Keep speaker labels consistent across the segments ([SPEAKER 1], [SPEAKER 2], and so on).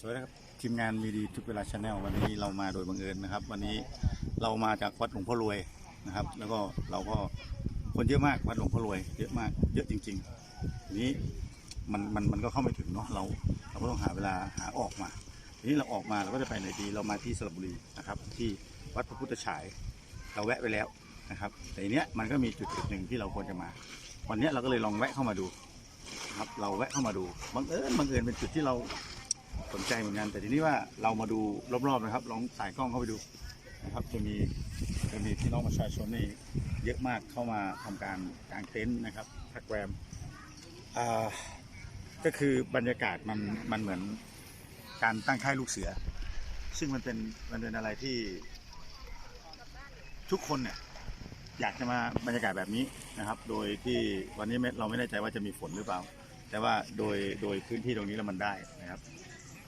[SPEAKER 1] สวัสดีครับทีมงานมีดีทุกเวลาชาแนลวันนี้เรามาโดยบังเอิญนะครับ วันนี้เรามาจากวัดหลวงพ่อรวยนะครับ แล้วก็เราก็คนเยอะมากวัดหลวงพ่อรวยเยอะมากเยอะจริงๆทีนี้มันมันมันก็เข้าไม่ถึงเนาะเราเราก็ต้องหาเวลาหาออกมาทีนี้เราออกมาเราก็จะไปไหนดีเรามาที่สระบุรีนะครับ ที่วัดพระพุทธฉาย เราแวะไปแล้วนะครับ แต่ทีเนี้ยมันก็มีจุดจุดหนึ่งที่เราควรจะมา วันเนี้ยเราก็เลยลองแวะเข้ามาดูนะครับเราแวะเข้ามาดูบังเอิญบังเอิญเป็นจุดที่เรา สนใจเหมือนกัน แต่ทีนี้ว่าเรามาดูรอบๆนะครับ ลองสายกล้องเข้าไปดูนะครับจะมีจะมีพี่น้องประชาชนนี่เยอะมากเข้ามาทำการกางเต็นท์นะครับพักแรมก็คือบรรยากาศมันมันเหมือนการตั้งค่ายลูกเสือ ซึ่งมันเป็นมันเป็นอะไรที่ ทุกคนเนี่ยอยากจะมาบรรยากาศแบบนี้นะครับ โดยที่วันนี้ไม่เราไม่แน่ใจว่าจะมีฝนหรือเปล่า แต่ว่าโดยโดยพื้นที่ตรงนี้แล้วมันได้นะครับ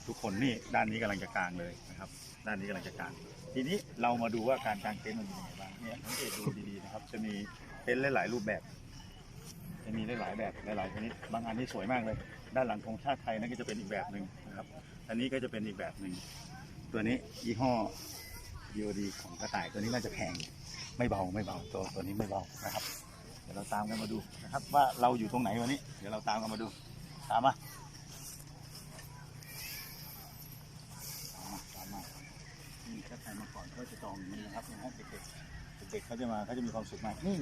[SPEAKER 1] ทุกคนนี่ด้านนี้กำลังจะกลางเลยนะครับ ด้านนี้กำลังจะกลาง ทีนี้เรามาดูว่าการกางเต็นท์มันเป็นยังไงบ้างเนี่ยสังเกตดูดีๆนะครับ จะมีเต็นท์หลายๆรูปแบบ จะมีหลายๆแบบหลายๆชนิดบางอันนี่สวยมากเลย ด้านหลังธงชาติไทยนั่นก็จะเป็นอีกแบบหนึ่งนะครับ อันนี้ก็จะเป็นอีกแบบหนึ่งตัวนี้ยี่ห้อ DOD ของกระต่ายตัวนี้น่าจะแพงไม่เบาไม่เบาตัวตัวนี้ไม่เบานะครับ เดี๋ยวเราตามกันมาดูนะครับ ว่าเราอยู่ตรงไหนวันนี้ เดี๋ยวเราตามกันมาดู ตามมา ตามมาตามมานี่ถ้าใค รมาก่อนก็จะจองอย่างนี้นะครับนะฮะเด็กๆเด็กๆเขาจะมาเขาจะมีความสุขมากนี่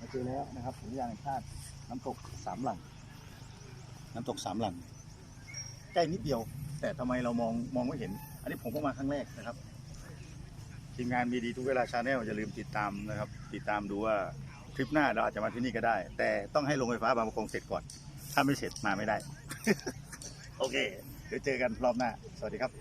[SPEAKER 1] มาเจอแล้วนะครับอุทยานแห่งชาติน้ำตกสามหลัง น้ำตกสามหลังใกล้นิดเดียว แต่ทำไมเรามองมองไม่เห็น อันนี้ผมก็มาครั้งแรกนะครับทีมงานมีดีทุกเวลาชาแนลอย่าลืมติดตามนะครับ ติดตามดูว่าทริปหน้าเราอาจจะมาที่นี่ก็ได้ แต่ต้องให้โรงไฟฟ้าบางประกงเสร็จก่อน ถ้าไม่เสร็จมาไม่ได้ โอเค เดี๋ยวเจอกันรอบหน้า สวัสดีครับ